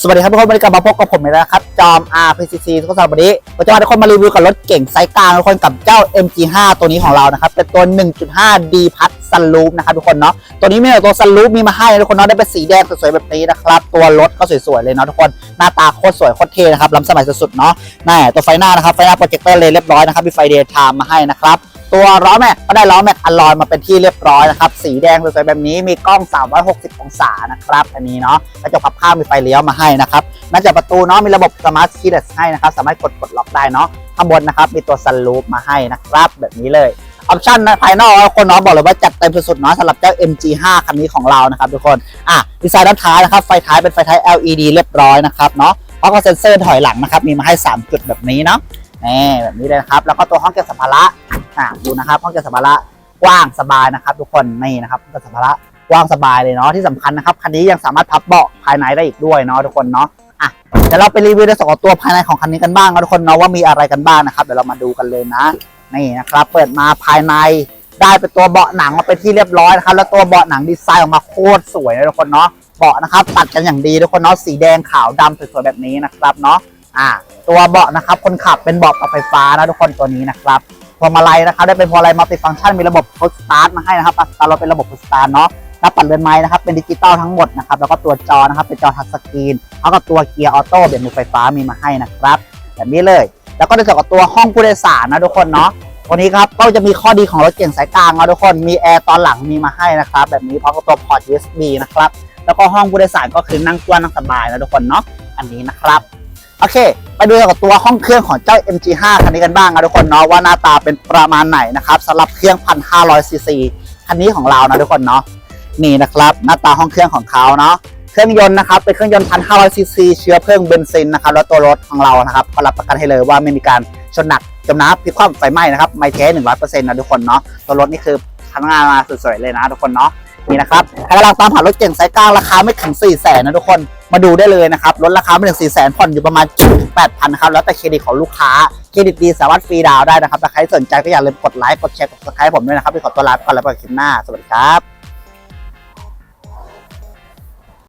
สวัสดีครับทุกคนวันนี้กลับมาพบกับผมอีกแล้วนะครับ จอม RPCC ทุกคนสำหรับวันนี้ผมจะพาทุกคนมารีวิวกับรถเก่งไซส์กลางทุกคนกับเจ้า MG5 ตัวนี้ของเรานะครับ เป็นตัว 1.5 D พัดซันลูปนะครับทุกคนเนาะตัวนี้มีแต่ตัวซันลูปมีมาให้ทุกคนเนาะได้เป็นสีแดงสวยๆแบบนี้นะครับ ตัวรถก็สวยๆเลยเนาะทุกคนหน้าตาโคตรสวยโคตรเท่นะครับล้ำสมัยสุดๆเนาะแน่ตัวไฟหน้านะครับไฟหน้าโปรเจคเตอร์เลยเรียบร้อยนะครับมีไฟเดย์ไทม์มาให้นะครับ ตัวล้อแม็กก็ได้ล้อแม็กอลลอยมาเป็นที่เรียบร้อยนะครับ สีแดงสวยๆแบบนี้มีกล้อง 360 องศานะครับ อันนี้เนาะกระจกขับข้างมีไฟเลี้ยวมาให้นะครับน้าจอประตูเนาะมีระบบสมาร์ทคีย์ให้นะครับ สามารถกดกดล็อกได้เนาะข้างบนนะครับมีตัวซันรูฟมาให้นะครับ แบบนี้เลยออปชั่นภายนอกคนเนาะบอกเลยว่าจัดเต็มสุดๆเนาะสำหรับเจ้า MG5 คันนี้ของเรานะครับทุกคนอะดีไซน์ด้านท้ายนะครับไฟท้ายเป็นไฟท้าย LED เรียบร้อยนะครับเนาะแล้วก็เซ็นเซอร์ถอยหลังนะครับมีมาให้ 3 จุดแบบนี้เนาะนี่แบบนี้เลยครับ แล้วก็ตัวห้องเก็บสัมภาระ อะดูนะครับห้องเก็บสัมภาระกว้างสบายนะครับ ทุกคนนี่นะครับห้องเก็บสัมภาระกว้างสบายเลยเนาะที่สำคัญนะครับคันนี้ยังสามารถพับเบาะภายในได้อีกด้วยเนาะทุกคนเนาะอะเดี๋ยวเราไปรีวิวในส่วนของตัวภายในของคันนี้กันบ้างนะทุกคนเนาะว่ามีอะไรกันบ้างนะครับเดี๋ยวเรามาดูกันเลยนะนี่นะครับ เปิดมาภายในได้เป็นตัวเบาะหนังมาเป็นที่เรียบร้อยนะครับ แล้วตัวเบาะหนังดีไซน์ออกมาโคตรสวยเลยทุกคนเนาะเบาะนะครับ ตัดกันอย่างดีทุกคนเนาะสีแดงขาวดำสวยๆแบบนี้นะครับเนาะอ่า ตัวเบาะนะครับ คนขับเป็นเบาะปรับไฟฟ้านะทุกคนตัวนี้นะครับ พวงมาลัยนะครับได้เป็นพวงมาลัยมัลติฟังก์ชันมีระบบพุชสตาร์ทมาให้นะครับสตาร์ทรถเป็นระบบพุชสตาร์ทเนาะหน้าปัดเรือนไม้นะครับเป็นดิจิตอลทั้งหมดนะครับแล้วก็ตัวจอนะครับเป็นจอทัชสกรีนแล้วก็ตัวเกียร์ออโต้เบรกมือไฟฟ้ามีมาให้นะครับแบบนี้เลย แล้วก็ในส่วนของตัวห้องผู้โดยสารนะทุกคนเนาะวันนี้ครับก็จะมีข้อดีของรถเก่งสายกลางนะทุกคนมีแอร์ตอนหลังมีมาให้นะครับแบบนี้พร้อมกับตัวพอร์ต USB นะครับแล้วก็ห้องผู้โดยสารก็คือนั่งกว้างนั่งสบายนะทุกคนเนาะอันนี้นะครับ โอเค ไปดูกับตัวห้องเครื่องของเจ้า MG5 คันนี้กันบ้างนะทุกคนเนาะว่าหน้าตาเป็นประมาณไหนนะครับสำหรับเครื่อง 1,500ซีซีคันนี้ของเรานะทุกคนเนาะนี่นะครับ หน้าตาห้องเครื่องของเขาเนาะเครื่องยนต์นะครับเป็นเครื่องยนต์1,500ซีซีเชื้อเพลิงเบนซินนะครับแล้วตัวรถของเรานะครับก็รับประกันให้เลยว่าไม่มีการชนหนักจมน้ำพลิกคว่ำไฟไหม้นะครับไม่แท้100%นะทุกคนเนาะตัวรถนี่คือทำงานมาสวยๆเลยนะทุกคนเนาะ นี่นะครับใครกำลังตามหารถเก่งสายกลางราคาไม่ถึง4ี่แสนนะทุกคนมาดูได้เลยนะครับลดราคาไม่ถึง4ี่แสนผ่อนอยู่ประมาณ8พันนะครับแล้วแต่เครดิตของลูกค้าเครดิตดีสามารถฟรีดาวน์ได้นะครับถ้าใครสนใจก็อย่าลืมกดไลค์กดแชร์กดติดตามผมด้วยนะครับไปขอตัวลาไปก่อนแล้วไปคลิปหน้าสวัสดีครับ